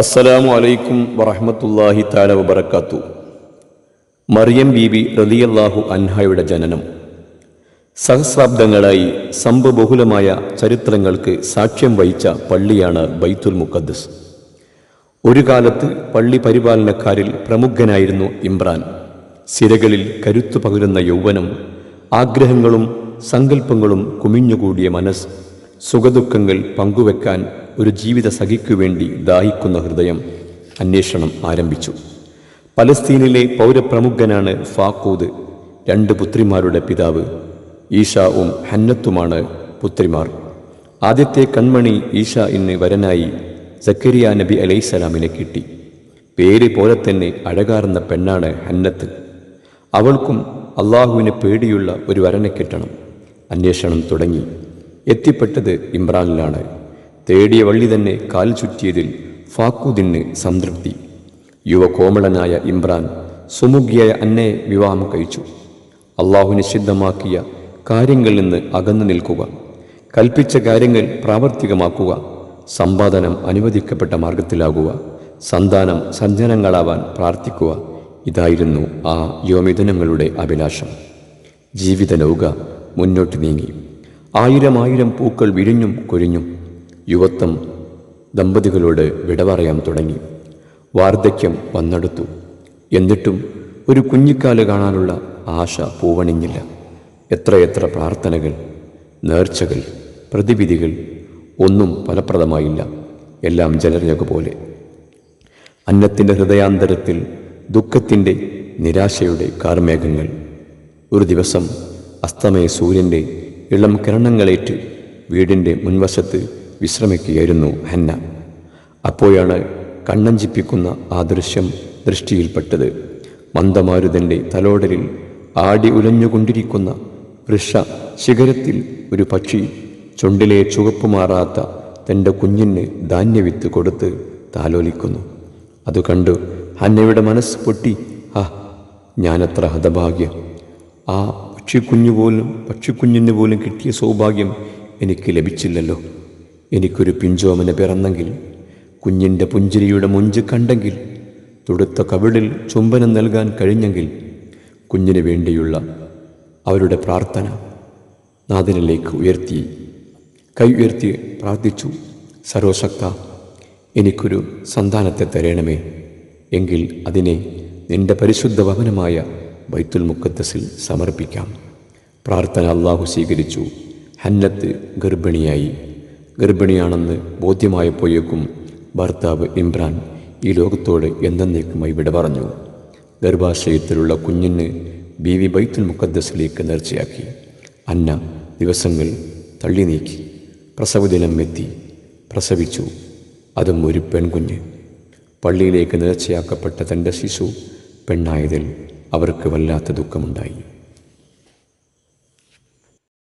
അസ്സലാമു അലൈക്കും വറഹമത്തല്ലാഹി താല വബർക്കാത്തു മറിയം ബീബി റലിയല്ലാഹു അൻഹയുടെ ജനനം. സഹസ്രാബ്ദങ്ങളായി സമ്പബഹുലമായ ചരിത്രങ്ങൾക്ക് സാക്ഷ്യം വഹിച്ച പള്ളിയാണ് ബൈത്തുൽ മുഖദ്ദസ്. ഒരു കാലത്ത് പള്ളി പരിപാലനക്കാരിൽ പ്രമുഖനായിരുന്നു ഇമ്രാൻ. സിരകളിൽ കരുത്തു പകരുന്ന യൗവനം ആഗ്രഹങ്ങളും സങ്കല്പങ്ങളും കുമിഞ്ഞുകൂടിയ മനസ്സ് സുഖദുഃഖങ്ങൾ പങ്കുവെക്കാൻ ഒരു ജീവിത സഖിക്കു വേണ്ടി ദാഹിക്കുന്ന ഹൃദയം അന്വേഷണം ആരംഭിച്ചു. പലസ്തീനിലെ പൗരപ്രമുഖനാണ് ഫാക്കൂദ് രണ്ട് പുത്രിമാരുടെ പിതാവ് ഈഷാവും ഹന്നത്തുമാണ് പുത്രിമാർ. ആദ്യത്തെ കൺമണി ഈഷ ഇന്ന് വരനായി സക്കരിയ നബി അലൈസലാമിനെ കിട്ടി. പേര് പോലെ തന്നെ അഴകാർന്ന പെണ്ണാണ് ഹന്നത്ത്. അവൾക്കും അള്ളാഹുവിന് പേടിയുള്ള ഒരു വരനെ കിട്ടണം. അന്വേഷണം തുടങ്ങി. എത്തിപ്പെട്ടത് ഇമ്രാനിലാണ്. തേടിയ വള്ളി തന്നെ കാൽ ചുറ്റിയതിൽ ഫാക്കുദിന് സംതൃപ്തി. യുവകോമളനായ ഇമ്രാൻ സുമുഖിയായ അന്നയെ വിവാഹം കഴിച്ചു. അള്ളാഹു നിഷിദ്ധമാക്കിയ കാര്യങ്ങളിൽ നിന്ന് അകന്നു നിൽക്കുക. കൽപ്പിച്ച കാര്യങ്ങൾ പ്രാവർത്തികമാക്കുക. സമ്പാദനം അനുവദിക്കപ്പെട്ട മാർഗത്തിലാകുക സന്താനം സഞ്ജനങ്ങളാവാൻ പ്രാർത്ഥിക്കുക. ഇതായിരുന്നു ആ യോമിതനങ്ങളുടെ അഭിലാഷം. ജീവിത നൗക മുന്നോട്ട് നീങ്ങി. ആയിരം ആയിരം പൂക്കൾ വിരിഞ്ഞും കൊരിഞ്ഞും യുവത്വം ദമ്പതികളോട് വിട പറയാൻ തുടങ്ങി. വാർദ്ധക്യം വന്നെടുത്തു. എന്നിട്ടും ഒരു കുഞ്ഞിക്കാൽ കാണാനുള്ള ആശ പൂവണിഞ്ഞില്ല. എത്രയെത്ര പ്രാർത്ഥനകൾ നേർച്ചകൾ പ്രതിവിധികൾ ഒന്നും ഫലപ്രദമായില്ല. എല്ലാം ജലരഞ്ഞക പോലെ. അന്നത്തിന്റെ ഹൃദയാന്തരത്തിൽ ദുഃഖത്തിന്റെ നിരാശയുടെ കാർമേഘങ്ങൾ. ഒരു ദിവസം അസ്തമയ സൂര്യന്റെ ഇളം കിരണങ്ങളേറ്റ് വീടിന്റെ മുൻവശത്ത് വിശ്രമിക്കുകയായിരുന്നു ഹന്ന. അപ്പോഴാണ് കണ്ണഞ്ചിപ്പിക്കുന്ന ആ ദൃശ്യം ദൃഷ്ടിയിൽപ്പെട്ടത്. മന്ദമാരുതന്റെ തലോടലിൽ ആടി ഉലഞ്ഞുകൊണ്ടിരിക്കുന്ന വൃഷ ശിഖരത്തിൽ ഒരു പക്ഷി ചുണ്ടിലെ ചുവപ്പ് മാറാത്ത തന്റെ കുഞ്ഞിന് ധാന്യവിത്ത് കൊടുത്ത് താലോലിക്കുന്നു. അത് കണ്ടു ഹന്നയുടെ മനസ്സ് പൊട്ടി. ആ ഞാനത്ര ഹതഭാഗ്യം. ആ പക്ഷിക്കുഞ്ഞു പോലും പക്ഷിക്കുഞ്ഞിന് പോലും കിട്ടിയ സൗഭാഗ്യം എനിക്ക് ലഭിച്ചില്ലല്ലോ. എനിക്കൊരു പിഞ്ചോമന പിറന്നെങ്കിൽ കുഞ്ഞിന്റെ പുഞ്ചിരിയുടെ മുഞ്ച് കണ്ടെങ്കിൽ തുടുത്ത കവിളിൽ ചുംബനം നൽകാൻ കഴിഞ്ഞെങ്കിൽ കുഞ്ഞിന് വേണ്ടിയുള്ള അവരുടെ പ്രാർത്ഥന നാഥനിലേക്ക് ഉയർത്തി കൈ ഉയർത്തി പ്രാർത്ഥിച്ചു സർവശക്ത എനിക്കൊരു സന്താനത്തെ തരണമേ. എങ്കിൽ അതിനെ നിന്റെ പരിശുദ്ധ ഭവനമായ ബൈത്തുൽ മുക്കത്തസിൽ സമർപ്പിക്കാം. പ്രാർത്ഥന അള്ളാഹു സ്വീകരിച്ചു. ഹന്നത്ത് ഗർഭിണിയായി. ഗർഭിണിയാണെന്ന് ബോധ്യമായപ്പോയേക്കും ഭർത്താവ് ഇമ്രാൻ ഈ ലോകത്തോട് എന്നേക്കുമായി വിട പറഞ്ഞു. ഗർഭാശയത്തിലുള്ള കുഞ്ഞിന് ബീവി ബൈത്തുൽ മുക്കദ്ദസിലേക്ക് നേർച്ചയാക്കി. അന്ന ദിവസങ്ങൾ തള്ളി നീക്കി. പ്രസവദിനം എത്തി. പ്രസവിച്ചു. അതും ഒരു പെൺകുഞ്ഞ്. പള്ളിയിലേക്ക് നേർച്ചയാക്കപ്പെട്ട തന്റെ ശിശു പെണ്ണായതിൽ അവർക്ക് വല്ലാത്ത ദുഃഖമുണ്ടായി.